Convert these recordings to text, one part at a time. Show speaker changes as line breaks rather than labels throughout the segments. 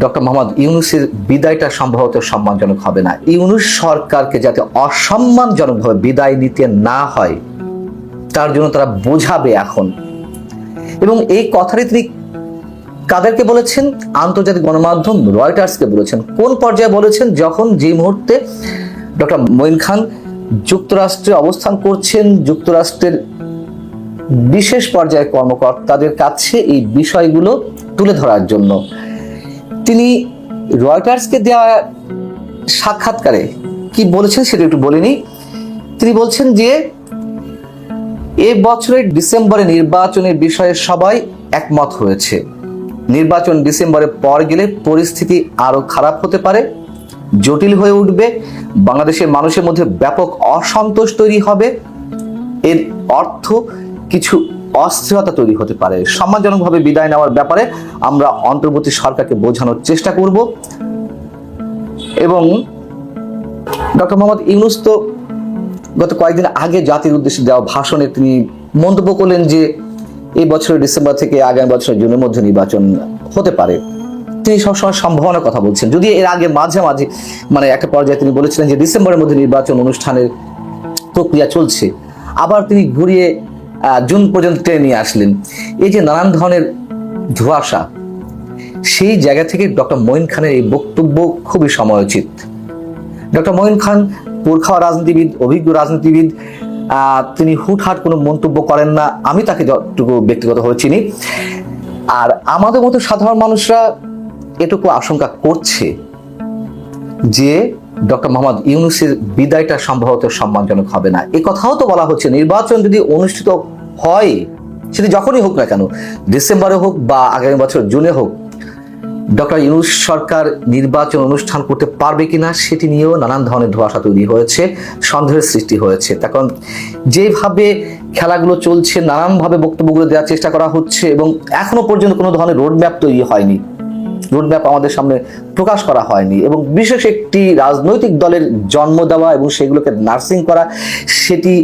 Doctor Mohammad ইউনুসের বিদায়টা সম্ভবত সম্মানজনক হবে না। ইউনুস সরকারকে যাতে অসম্মানজনকভাবে বিদায় নিতে না হয়, তার জন্য তারা বোঝাবে এখন। এবং এই কথাটি তিনি কাদেরকে বলেছেন? আন্তর্জাতিক গণমাধ্যম রয়টার্সকে বলেছেন। কোন পর্যায়ে বলেছেন? যখন যে মুহূর্তে ডক্টর মঈন খান যুক্তরাষ্ট্রে অবস্থান করছেন, যুক্তরাষ্ট্রের বিশেষ পর্যায়ের কর্মকর্তাদের কাছে এই বিষয়গুলো তুলে ধরার জন্য। তিনি রয়টার্সকে দেওয়া সাক্ষাৎকারে কি বলেছেন সেটা একটু বলিনি। তিনি বলছেন যে, এ বছরের ডিসেম্বরে নির্বাচনের বিষয়ে সবাই একমত হয়েছে। নির্বাচন ডিসেম্বরে পর গেলে পরিস্থিতি আরও খারাপ হতে পারে, জটিল হয়ে উঠবে, বাংলাদেশের মানুষের মধ্যে ব্যাপক অসন্তোষ তৈরি হবে। এর অর্থ কিছু অস্থিরতা তৈরি হতে পারে। সম্মানজনকভাবে বিদায় নেওয়ার ব্যাপারে আমরা অন্তর্বর্তী সরকারকে বোঝানোর চেষ্টা করব। এবং ডক্টর মোহাম্মদ ইউনুস তো গত কয়েকদিন আগে জাতির উদ্দেশ্যে দেওয়া ভাষণে তিনি মন্তব্য করলেন যে, এই বছরের ডিসেম্বর থেকে আগামী বছরের জুনের মধ্যে নির্বাচন হতে পারে। তিনি সবসময় সম্ভাবনার কথা বলছেন। যদি এর আগে মাঝে মাঝে মানে একটা পর্যায়ে তিনি বলেছিলেন যে, ডিসেম্বরের মধ্যে নির্বাচন অনুষ্ঠানের প্রক্রিয়া চলছে। আবার তিনি ঘুরিয়ে জুন পর্যন্ত টেনে নিয়ে আসলেন। এই যে নানান ধরনের ধোঁয়াশা, সেই জায়গা থেকে ডক্টর মঈন খানের এই বক্তব্য খুবই সময়োচিত। ডক্টর মঈন খান পুরখাওয়া রাজনীতিবিদ, অভিজ্ঞ রাজনীতিবিদ তিনি হুটহাট কোনো মন্তব্য করেন না। আমি তাকে যতটুকু ব্যক্তিগতভাবে চিনি। আর আমাদের মতো সাধারণ মানুষরা এটুকু আশঙ্কা করছে যে ডক্টর মোহাম্মদ ইউনুসের বিদায়টা সম্ভবত সম্মানজনক হবে না। এ কথাও তো বলা হচ্ছে, নির্বাচন যদি অনুষ্ঠিত হয়, সেটি যখনই হোক না কেন, ডিসেম্বরে হোক বা আগামী বছর জুনে হোক, ডক্টর ইউনুস সরকার নির্বাচন অনুষ্ঠান করতে পারবে কিনা সেটি নিয়েও নানান ধরনের ধোঁয়াশা তৈরি হয়েছে, সন্দেহের সৃষ্টি হয়েছে। তখন যেভাবে খেলাগুলো চলছে, নানানভাবে বক্তব্যগুলো দেওয়ার চেষ্টা করা হচ্ছে এবং এখনও পর্যন্ত কোনো ধরনের রোডম্যাপ তৈরি হয়নি। রোডম্যাপ আমাদের সামনে প্রকাশ করা হয়নি এবং বিশেষ একটি রাজনৈতিক দলের জন্ম দেওয়া এবং সেগুলোকে নার্সিং করা, সেটি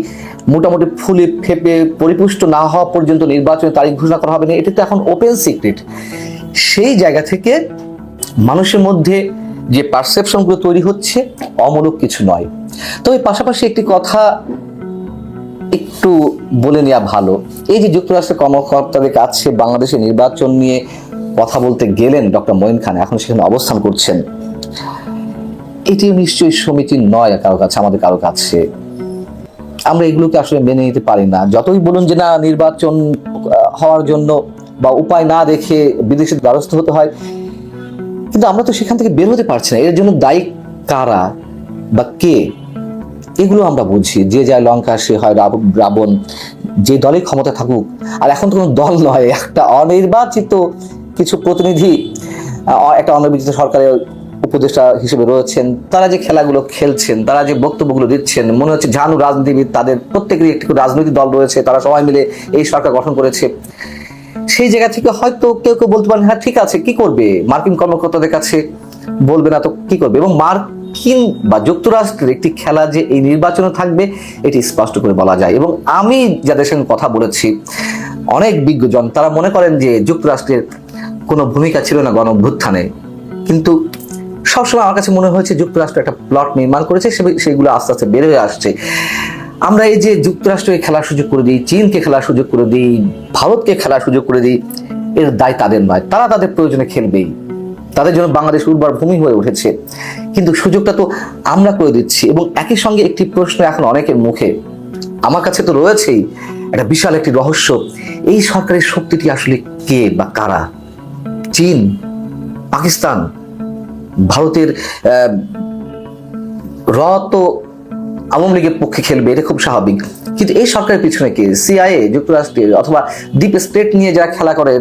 মোটামুটি ফুলে ফেপে পরিপুষ্ট না হওয়া পর্যন্ত নির্বাচনের তারিখ ঘোষণা করা হবে না। এটি তো এখন ওপেন সিক্রেট সেই জায়গা থেকে মানুষের মধ্যে যে পারসেপশনগুলো তৈরি হচ্ছে, অমূলক কিছু নয়। তবে পাশাপাশি একটি কথা একটু বলে নেওয়া ভালো। এই যে যুক্তরাষ্ট্রের কর্মকর্তাদের কাছে বাংলাদেশের নির্বাচন নিয়ে কথা বলতে গেলেন ডক্টর মঈন খান, এখন সেখানে অবস্থান করছেন। এটি নিশ্চয়ই সমিতি নয় কারও কাছে, আমাদের কারও কাছে। আমরা এগুলোকে আসলে মেনে নিতে পারি না। যতই বলুন যে না, নির্বাচন হওয়ার জন্য বা উপায় না দেখে বিদেশের দ্বারস্থ হতে হয়, কিন্তু আমরা তো সেখান থেকে বের হতে পারছি না। এর জন্য দায়ী কারা বা কে? এগুলো আমরা বুঝি। যে যায় লঙ্কা, সে হয় রাব- রাবণ। যে দলে ক্ষমতা থাকুক। আর এখন তো কোনো দল নয়, একটা অনির্বাচিত কিছু প্রতিনিধি একটা অনির্বাচিত সরকারের উপদেষ্টা হিসেবে রয়েছেন। তারা যে খেলাগুলো খেলছেন, তারা যে বক্তব্যগুলো দিচ্ছেন, মনে হচ্ছে জানু রাজনীতিবিদ, তাদের প্রত্যেকেরই একটি রাজনৈতিক দল রয়েছে, তারা সবাই মিলে এই সরকার গঠন করেছে। সেই জায়গা থেকে হয়তো কেউ কেউ বলতে পারেন হ্যাঁ ঠিক আছে, কি করবে? মার্কিন কর্মকর্তাদের কাছে বলবে না তো, কি করবে? এবং মার্কিন বা যুক্তরাষ্ট্রের একটি খেলা যে এই নির্বাচনে থাকবে, এটি স্পষ্ট করে বলা যায়। এবং আমি যাদের সঙ্গে কথা বলেছি, অনেক বিজ্ঞজন, তারা মনে করেন যে যুক্তরাষ্ট্রের কোনো ভূমিকা ছিল না গণ অভ্যুত্থানে। কিন্তু সবসময় আমার কাছে মনে হয়েছে যুক্তরাষ্ট্র একটা প্লট নির্মাণ করেছে সেগুলো আস্তে আস্তে বের হয়ে আসছে। আমরা এই যে যুক্তরাষ্ট্রকে খেলার সুযোগ করে দিই, চীনকে খেলার সুযোগ করে দিই, ভারতকে খেলার সুযোগ করে দিই, এর দায় তাদের নয়। তারা তাদের প্রয়োজনে খেলবেই। তাদের জন্য বাংলাদেশ উর্বর ভূমি হয়ে উঠেছে। কিন্তু সুযোগটা তো আমরা করে দিচ্ছি এবং একই সঙ্গে একটি প্রশ্ন এখন অনেকের মুখে। আমার কাছে তো রয়েছেই, একটা বিশাল একটি রহস্য। এই সরকারের শক্তিটি আসলে কে বা কারা? চীন পাকিস্তান ভারতের আহ, র তো আওয়ামী লীগের পক্ষে খেলবে এটা খুব স্বাভাবিক। কিন্তু এই সরকারের পিছনে কে সিআইএ যুক্তরাষ্ট্রের অথবা ডিপ স্টেট নিয়ে যারা খেলা করে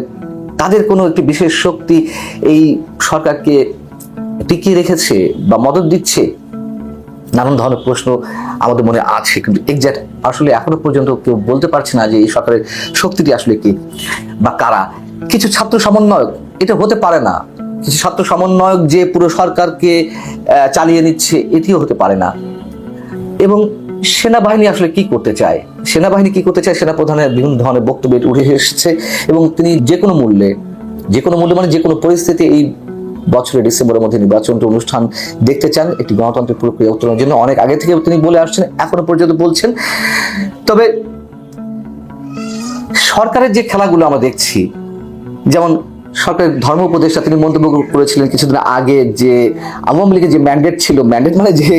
তাদের কোনো একটি বিশেষ শক্তি এই সরকারকে টিকিয়ে রেখেছে বা মদত দিচ্ছে? নানান ধরনের প্রশ্ন আমাদের মনে আছে কিন্তু এক্সাক্ট আসলে এখনও পর্যন্ত কেউ বলতে পারছে না যে এই সরকারের শক্তিটি আসলে কি বা কারা। কিছু ছাত্র সমন্বয়ক এটা হতে পারে না। কিছু ছাত্র সমন্বয়ক যে পুরো সরকারকে চালিয়ে নিচ্ছে, এটিও হতে পারে না। এবং সেনাবাহিনী আসলে কি করতে চায়? সেনাবাহিনী কি করতে চায়? সেনা প্রধানের বিভিন্ন ধরনের বক্তব্য উঠে এসেছে। এবং তিনি যে কোনো মূল্যে, যে কোনো মূল্যে মানে যে কোনো পরিস্থিতি এই বছরের ডিসেম্বরের মধ্যে নির্বাচনটা অনুষ্ঠান দেখতে চান, একটি গণতান্ত্রিক প্রক্রিয়া উত্তরণের জন্য অনেক আগে থেকে তিনি বলে আসছেন, এখনও পর্যন্ত বলছেন। তবে সরকারের যে খেলাগুলো আমরা দেখছি, যেমন সরকারের ধর্ম উপদেষ্টা তিনি মন্তব্য করেছিলেন কিছুদিন আগে যে আওয়ামী লীগের যে ম্যান্ডেট ছিল ম্যান্ডেট মানে যে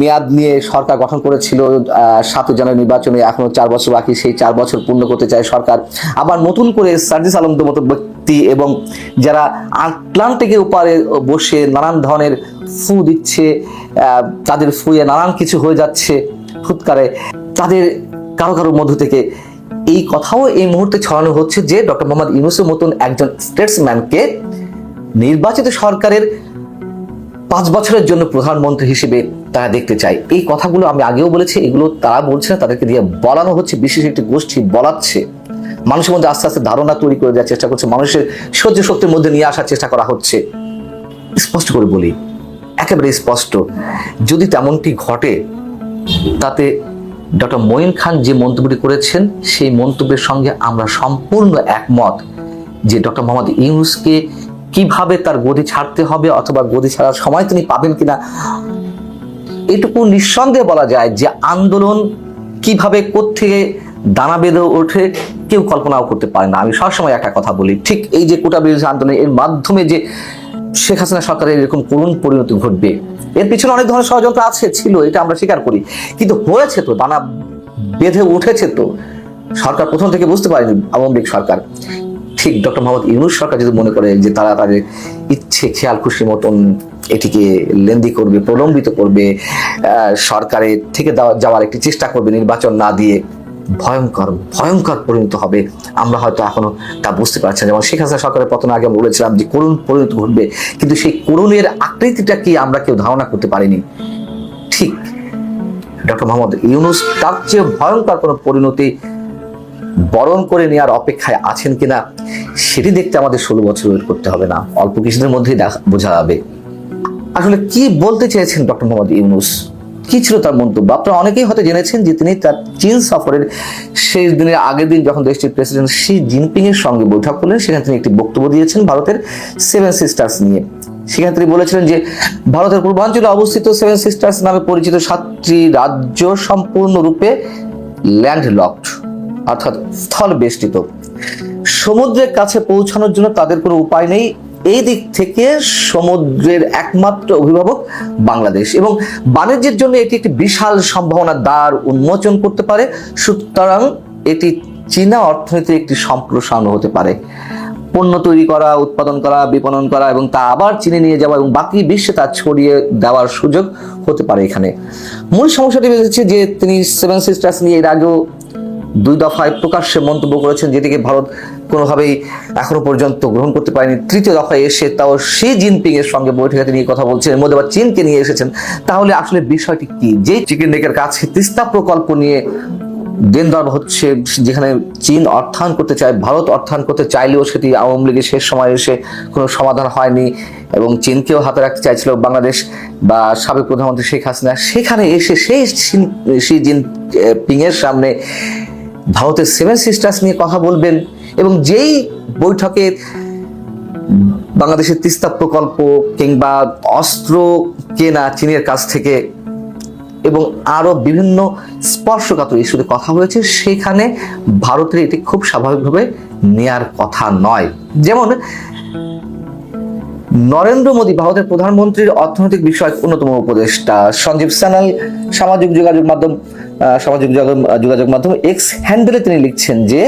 মেয়াদ নিয়ে সরকার গঠন করেছিল সাতই জানুয়ারি নির্বাচনে এখনও চার বছর বাকি, সেই চার বছর পূর্ণ করতে চায় সরকার। আবার নতুন করে সার্জিস আলমদের মতো ব্যক্তি এবং যারা আটলান্টিকের উপারে বসে নানান ধরনের ফু দিচ্ছে তাদের ফুয়ে নানান কিছু হয়ে যাচ্ছে, ফুৎকারে, তাদের কারও কারোর মধ্য থেকে এই কথাও এই মুহূর্তে ছড়ানো হচ্ছে যে ডক্টর মোহাম্মদ ইউনুসের মতন একজন স্টেটসম্যানকে নির্বাচিত সরকারের পাঁচ বছরের জন্য প্রধানমন্ত্রী হিসেবে তারা দেখতে চায়। এই কথাগুলো আমি আগেও বলেছি, এগুলো তারা বলছে না, তাদেরকে দিয়ে বলানো হচ্ছে, বিশেষ একটি গোষ্ঠী বলাচ্ছে। মানুষের মধ্যে আস্তে আস্তে ধারণা তৈরি করে দেওয়ার চেষ্টা করছে, মানুষের সহ্য শক্তির মধ্যে নিয়ে আসার চেষ্টা করা হচ্ছে। স্পষ্ট করে বলি, একেবারে স্পষ্ট, যদি তেমনটি ঘটে, তাতে ডক্টর মঈন খান যে মন্তব্যটি করেছেন, সেই মন্তব্যের সঙ্গে আমরা সম্পূর্ণ একমত যে ডক্টর মোহাম্মদ ইউনুসকে কীভাবে তার গদি ছাড়তে হবে অথবা গদি ছাড়ার সময় তিনি পাবেন কিনা, এটুকু নিঃসন্দেহে বলা যায় যে আন্দোলন কীভাবে কোত্থেকে দানা বেঁধে ওঠে, কেউ কল্পনাও করতে পারে না। আমি সবসময় একটা কথা বলি, ঠিক এই যে কোটা বিরোধী আন্দোলন, এর মাধ্যমে যে শেখ হাসিনা সরকারের এরকম করুণ পরিণতি ঘটবে। এর পিছনে অনেক ধরনের ষড়যন্ত্র আছে, ছিল, এটা আমরা স্বীকার করি। কিন্তু হয়েছে তো দানা বেঁধে উঠেছে তো। সরকার প্রথম থেকে বুঝতে পারেনি, আওয়ামী লীগ সরকার। ঠিক ডক্টর মোহাম্মদ ইউনুস সরকার যদি মনে করে যে তারা তাদের ইচ্ছে, খেয়াল, খুশি মতন এটিকে লেন্দি করবে, প্রলম্বিত করবে সরকারের থেকে যাওয়ার একটি চেষ্টা করবে নির্বাচন না দিয়ে ভয়ঙ্কর ভয়ঙ্কর পরিণত হবে। আমরা হয়তো এখনও তা বুঝতে পারছি না। যেমন শেখ হাসিনা সরকারের পতন আগে বলেছিলাম যে করুণ পরিণত ঘটবে, কিন্তু সেই করুণের আকৃতিটা কি আমরা কেউ ধারণা করতে পারিনি? ঠিক, ডক্টর মোহাম্মদ ইউনুস তার চেয়ে ভয়ঙ্কর কোনো পরিণতি বরণ করে নেওয়ার অপেক্ষায় আছেন কিনা, সেটি দেখতে আমাদের ষোলো বছর ওয়েট করতে হবে না। অল্প কিছুদিনের মধ্যেই দেখা বোঝা যাবে। আসলে কি বলতে চেয়েছেন ডক্টর মোহাম্মদ ইউনুস? কি ছিল তার মন্তব্য? আপনারা অনেকেই হয়তো জেনেছেন যে তিনি তার চীন সফরের শেষ দিনের আগের দিন যখন দেশটির প্রেসিডেন্ট শি জিনপিং এর সঙ্গে বৈঠক করলেন, সেখানে তিনি একটি বক্তব্য দিয়েছেন ভারতের সেভেন সিস্টার্স নিয়ে। সেখানে তিনি বলেছিলেন যে, ভারতের পূর্বাঞ্চলে অবস্থিত সেভেন সিস্টার্স নামে পরিচিত সাতটি রাজ্য সম্পূর্ণরূপে ল্যান্ডলকড অর্থাৎ স্থল বেষ্টিত। সমুদ্রের কাছে পৌঁছানোর জন্য তাদের কোনো উপায় নেই। এই দিক থেকে সমুদ্রের একমাত্র অভিভাবক বাংলাদেশ এবং বাণিজ্যের জন্য এটি একটি বিশাল সম্ভাবনার দ্বার উন্মোচন করতে পারে। সুতরাং এটি চীনা অর্থনীতির একটি সম্প্রসারণ হতে পারে। পণ্য তৈরি করা, উৎপাদন করা, বিপণন করা এবং তা আবার চীনে নিয়ে যাওয়া এবং বাকি বিশ্বে তা ছড়িয়ে দেওয়ার সুযোগ হতে পারে এখানে। মূল সমস্যাটি হচ্ছে যে তিনি সেভেন সিস্টার্স নিয়ে এর আগেও দুই দফায় প্রকাশ্যে মন্তব্য করেছেন যেটিকে ভারত কোনোভাবেই এখনও পর্যন্ত গ্রহণ করতে পারেনি। তৃতীয় দফায় এসে তাও শি জিনপিং এর সঙ্গে বৈঠকে তিনি কথা বলছেন এর মধ্যে আবার চীনকে নিয়ে এসেছেন। তাহলে আসলে বিষয়টি কি? যে চিকেন নেকের কাছে তিস্তা প্রকল্প নিয়ে দিন হচ্ছে, যেখানে চীন অর্থায়ন করতে চায়, ভারত অর্থায়ন করতে চাইলেও সেটি আওয়ামী লীগের শেষ সময় এসে কোনো সমাধান হয়নি এবং চীনকেও হাতে রাখতে চাইছিল বাংলাদেশ বা সাবেক প্রধানমন্ত্রী শেখ হাসিনা। সেখানে এসে সেই শি এর সামনে ভারতের সেভেন সিস্টার্স নিয়ে কথা বলবেন এবং যেই বৈঠকে বাংলাদেশের তিস্তা প্রকল্প কিংবা অস্ত্র কেনা চীনের কাছ থেকে এবং আরও বিভিন্ন স্পর্শকাতর ইস্যুতে কথা হয়েছে, সেখানে ভারতের এটি খুব স্বাভাবিকভাবে নেয়ার কথা নয়। যেমন, নরেন্দ্র মোদী ভারতের প্রধানমন্ত্রীর অর্থনৈতিক বিষয়ক অন্যতম উপদেষ্টা সঞ্জীব সানাল সামাজিক যোগাযোগ মাধ্যম সামাজিক যোগাযোগ মাধ্যমে এক্স হ্যান্ডেলে তিনি লিখছেন যে,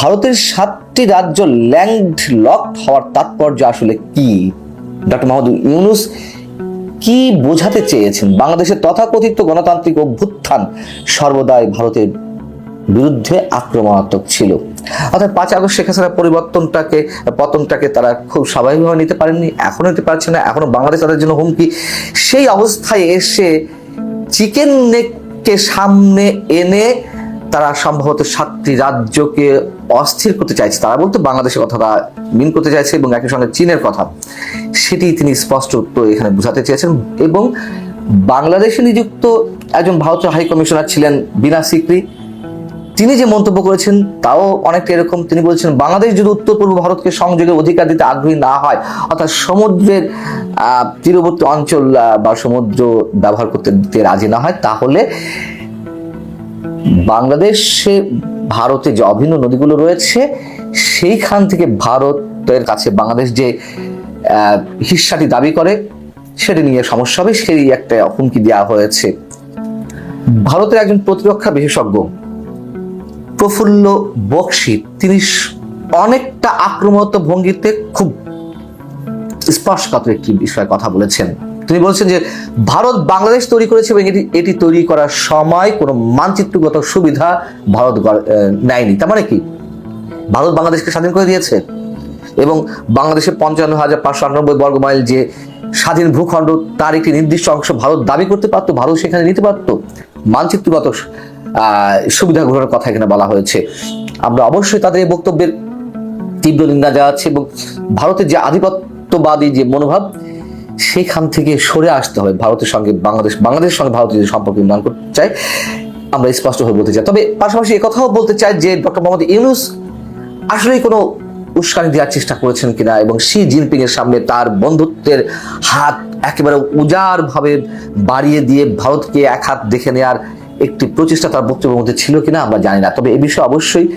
ভারতের সাতটি রাজ্য ল্যান্ড লক হওয়ার তাৎপর্য আসলে কি? ডক্টর মোহাম্মদ ইউনুস কি বোঝাতে চেয়েছেন? বাংলাদেশের তথাকথিত গণতান্ত্রিক অভ্যুত্থান সর্বদাই ভারতের বিরুদ্ধে আক্রমণাত্মক ছিল। অর্থাৎ পাঁচ আগস্ট শেখ হাসিনার পরিবর্তনটাকে, পতনটাকে তারা খুব স্বাভাবিকভাবে নিতে পারেননি এখনও নিতে পারছে না এখনও বাংলাদেশ তাদের জন্য হুমকি। সেই অবস্থায় এসে চিকেন নেককে সামনে এনে তারা সম্ভবত সাতটি রাজ্যকে অস্থির করতে চাইছে। তারা বলতে বাংলাদেশের কথাটা মিন করতে চাইছে এবং একই সঙ্গে চীনের কথা। সেটি তিনি স্পষ্ট উত্তর এখানে বোঝাতে চেয়েছেন এবং বাংলাদেশে নিযুক্ত একজন ভারতীয় হাই কমিশনার ছিলেন বিনা সিকরি। তিনি যে মন্তব্য করেছেন তাও অনেকটা এরকম। তিনি বলছেন, বাংলাদেশ যদি উত্তর পূর্ব ভারতকে সংযোগের অধিকার দিতে আগ্রহী না হয়, অর্থাৎ সমুদ্রের তীরবর্তী অঞ্চল বা সমুদ্র ব্যবহার করতে দিতে রাজি না হয়, তাহলে বাংলাদেশে ভারতে যে অভিন্ন নদীগুলো রয়েছে, সেইখান থেকে ভারতের কাছে বাংলাদেশ যে হিস্সাটি দাবি করে, সেটি নিয়ে সমস্যা হবে। সেই একটা হুমকি দেওয়া হয়েছে। ভারতের একজন প্রতিরক্ষা বিশেষজ্ঞ প্রফুল্ল বক্সি, তিনি অনেকটা আক্রমণাত্মক ভঙ্গিতে খুব স্পর্শকাতর একটি বিষয়ে কথা বলেছেন। তিনি বলছেন যে, ভারত বাংলাদেশ তৈরি করেছে এবং এটি এটি তৈরি করার সময় কোনো মানচিত্রগত সুবিধা ভারত নেয়নি। তার মানে কি? ভারত বাংলাদেশকে স্বাধীন করে দিয়েছে এবং বাংলাদেশের পঞ্চান্ন হাজার পাঁচশো আটানব্বই বর্গ মাইল যে স্বাধীন ভূখণ্ড, তার একটি নির্দিষ্ট অংশ ভারত দাবি করতে পারতো, ভারত সেখানে নিতে পারতো। মানচিত্রগত আহ, গ্রহণের কথা এখানে বলা হয়েছে। আমরা অবশ্যই তাদের এই বক্তব্যের তীব্র নিন্দা জানাচ্ছি এবং ভারতের যে আধিপত্যবাদী যে মনোভাব সেখান থেকে সরে আসতে হবে ভারতের সঙ্গে বাংলাদেশ বাংলাদেশের সঙ্গে ভারত যদি সম্পর্ক উন্নয়ন করতে চায় আমরা স্পষ্টভাবে বলতে চাই। তবে পাশাপাশি কথাও বলতে চাই যে ডক্টর মোহাম্মদ ইউনুস আসলেই কোনো উস্কানি দেওয়ার চেষ্টা করেছেন কিনা এবং শি জিনপিং এর সামনে তার বন্ধুত্বের হাত একেবারে উজাড় ভাবে বাড়িয়ে দিয়ে ভারতকে এক হাত দেখে নেওয়ার একটি প্রচেষ্টা তার বক্তব্যের মধ্যে ছিল কিনা আমরা জানি না। তবে এ বিষয়ে অবশ্যই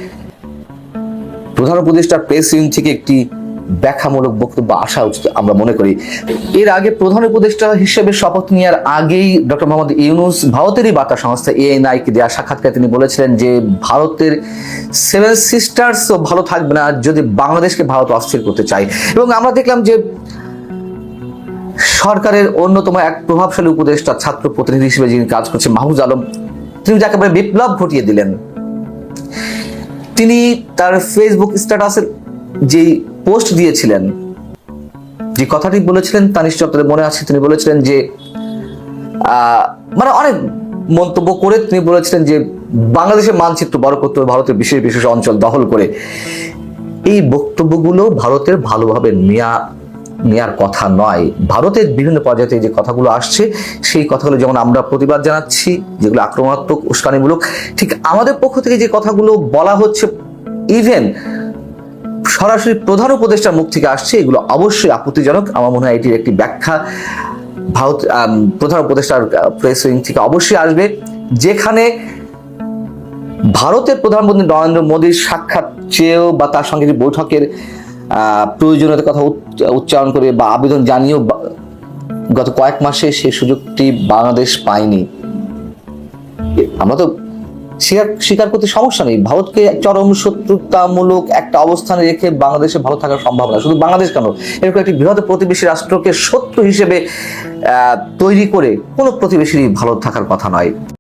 প্রধান উপদেষ্টার প্রেস ইউন থেকে একটি ব্যাখ্যামূলক বক্তব্য আসা উচিত আমরা মনে করি। এর আগে প্রধান উপদেষ্টা হিসেবে শপথ নেওয়ার আগেই ডক্টর মোহাম্মদ ইউনুস ভারতেরই বার্তা সংস্থা এএনআই কে দেওয়া সাক্ষাৎকারে তিনি বলেছিলেন যে, ভারতের সেভেন সিস্টার্স ভালো থাকবে না যদি বাংলাদেশকে ভারত অস্থির করতে চায়। এবং আমরা দেখলাম যে, সরকারের অন্যতম এক প্রভাবশালী উপদেষ্টা, ছাত্র প্রতিনিধি হিসেবে যিনি কাজ করছেন মাহমুদ আলম তিনি একেবারে বিপ্লব ঘটিয়ে দিলেন। তিনি তার ফেসবুক স্ট্যাটাসের যে পোস্ট দিয়েছিলেন, যে কথাটি বলেছিলেন তা নিশ্চয় মনে আছে। তিনি বলেছিলেন যে মানে অনেক মন্তব্য করে তিনি বলেছিলেন যে, বাংলাদেশের মানচিত্র বড় করতে ভারতের বিশেষ বিশেষ অঞ্চল দখল করে। এই বক্তব্যগুলো ভারতের ভালোভাবে নেয়া নেয়ার কথা নয়। ভারতের বিভিন্ন পর্যায়ে যে কথাগুলো আসছে, সেই কথাগুলো যেমন আমরা প্রতিবাদ জানাচ্ছি, যেগুলো আক্রমণাত্মক, উস্কানিমূলক, ঠিক আমাদের পক্ষ থেকে যে কথাগুলো বলা হচ্ছে ইভেন সরাসরি প্রধান উপদেষ্টার মুখ থেকে আসছে, এগুলো অবশ্যই আপত্তিজনক। আমার মনে হয় এটির একটি ব্যাখ্যা ভারত প্রধান উপদেষ্টার প্রেস উইং থেকে অবশ্যই আসবে। যেখানে ভারতের প্রধানমন্ত্রী নরেন্দ্র মোদীর সাক্ষাৎ চেয়েও বা তার সঙ্গে বৈঠকের প্রয়োজনীয়তার কথা উচ্চ- উচ্চারণ করে বা আবেদন জানিয়েও গত কয়েক মাসে সে সুযোগটি বাংলাদেশ পায়নি। আমরা তো স্বীকার স্বীকার করতে সমস্যা নেই। ভারতকে চরম শত্রুতামূলক একটা অবস্থানে রেখে বাংলাদেশে ভালো থাকার সম্ভাবনা শুধু বাংলাদেশ কেন, এরকম একটি বৃহৎ প্রতিবেশী রাষ্ট্রকে শত্রু হিসেবে তৈরি করে কোনো প্রতিবেশীরই ভালো থাকার কথা নয়।